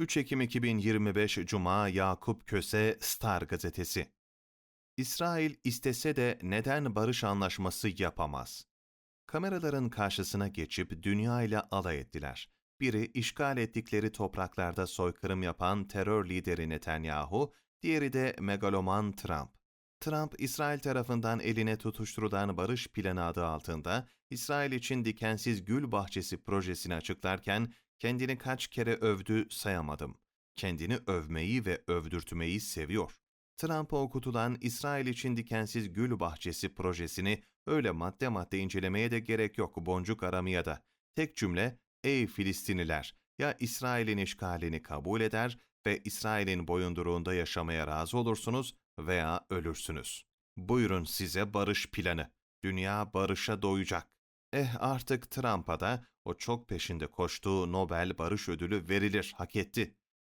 3 Ekim 2025 Cuma Yakup Köse Star Gazetesi İsrail istese de neden barış anlaşması yapamaz? Kameraların karşısına geçip dünya ile alay ettiler. Biri işgal ettikleri topraklarda soykırım yapan terör lideri Netanyahu, diğeri de megaloman Trump. Trump, İsrail tarafından eline tutuşturulan barış planı adı altında İsrail için dikensiz gül bahçesi projesini açıklarken kendini kaç kere övdü sayamadım. Kendini övmeyi ve övdürtmeyi seviyor. Trump'a okutulan İsrail için dikensiz gül bahçesi projesini öyle madde madde incelemeye de gerek yok boncuk aramaya da. Tek cümle, ey Filistinliler, ya İsrail'in işgalini kabul eder ve İsrail'in boyunduruğunda yaşamaya razı olursunuz veya ölürsünüz. Buyurun size barış planı. Dünya barışa doyacak. Eh artık Trump'a da o çok peşinde koştuğu Nobel Barış Ödülü verilir, hak etti.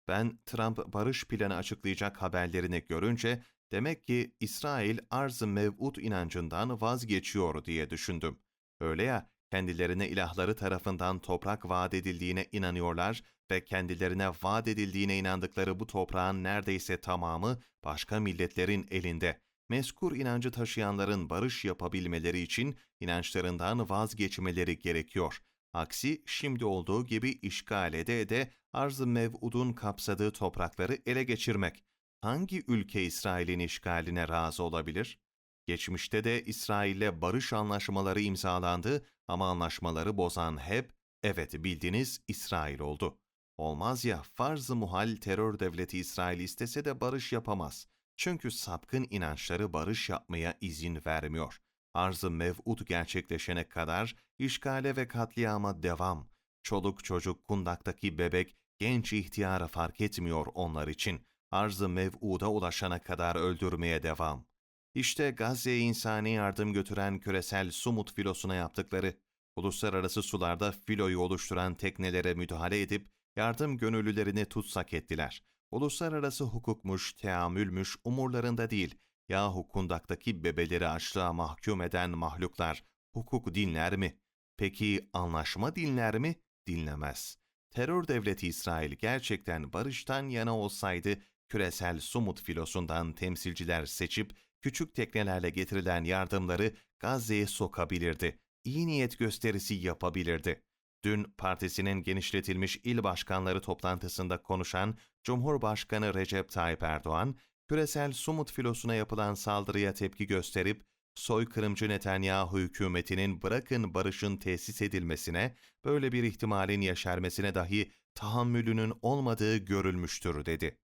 Ben Trump barış planı açıklayacak haberlerini görünce demek ki İsrail arz-ı mev'ud inancından vazgeçiyor diye düşündüm. Öyle ya, kendilerine ilahları tarafından toprak vaat edildiğine inanıyorlar ve kendilerine vaat edildiğine inandıkları bu toprağın neredeyse tamamı başka milletlerin elinde. Meskur inancı taşıyanların barış yapabilmeleri için inançlarından vazgeçmeleri gerekiyor. Aksi şimdi olduğu gibi işgal ede ede arz-ı mev'udun kapsadığı toprakları ele geçirmek. Hangi ülke İsrail'in işgaline razı olabilir? Geçmişte de İsrail'le barış anlaşmaları imzalandı ama anlaşmaları bozan hep, evet bildiniz İsrail oldu. Olmaz ya farz-ı muhal terör devleti İsrail istese de barış yapamaz. Çünkü sapkın inançları barış yapmaya izin vermiyor. Arz-ı mev'ud gerçekleşene kadar işgale ve katliama devam. Çoluk çocuk, kundaktaki bebek, genç ihtiyara fark etmiyor onlar için. Arz-ı mev'uda ulaşana kadar öldürmeye devam. İşte Gazze'ye insani yardım götüren küresel Sumut filosuna yaptıkları, uluslararası sularda filoyu oluşturan teknelere müdahale edip yardım gönüllülerini tutsak ettiler. Uluslararası hukukmuş, teamülmüş umurlarında değil. Yahu kundaktaki bebeleri açlığa mahkum eden mahluklar hukuk dinler mi? Peki anlaşma dinler mi? Dinlemez. Terör devleti İsrail gerçekten barıştan yana olsaydı küresel Sumut filosundan temsilciler seçip küçük teknelerle getirilen yardımları Gazze'ye sokabilirdi. İyi niyet gösterisi yapabilirdi. Dün partisinin genişletilmiş il başkanları toplantısında konuşan Cumhurbaşkanı Recep Tayyip Erdoğan, küresel Sumut filosuna yapılan saldırıya tepki gösterip, soykırımcı Netanyahu hükümetinin bırakın barışın tesis edilmesine, böyle bir ihtimalin yaşermesine dahi tahammülünün olmadığı görülmüştür dedi.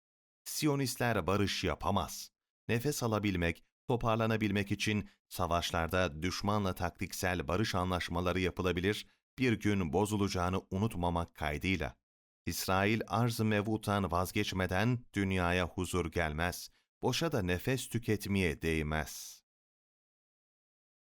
Siyonistler barış yapamaz. Nefes alabilmek, toparlanabilmek için savaşlarda düşmanla taktiksel barış anlaşmaları yapılabilir, bir gün bozulacağını unutmamak kaydıyla. İsrail arz-ı mevuttan vazgeçmeden dünyaya huzur gelmez, boşa da nefes tüketmeye değmez.''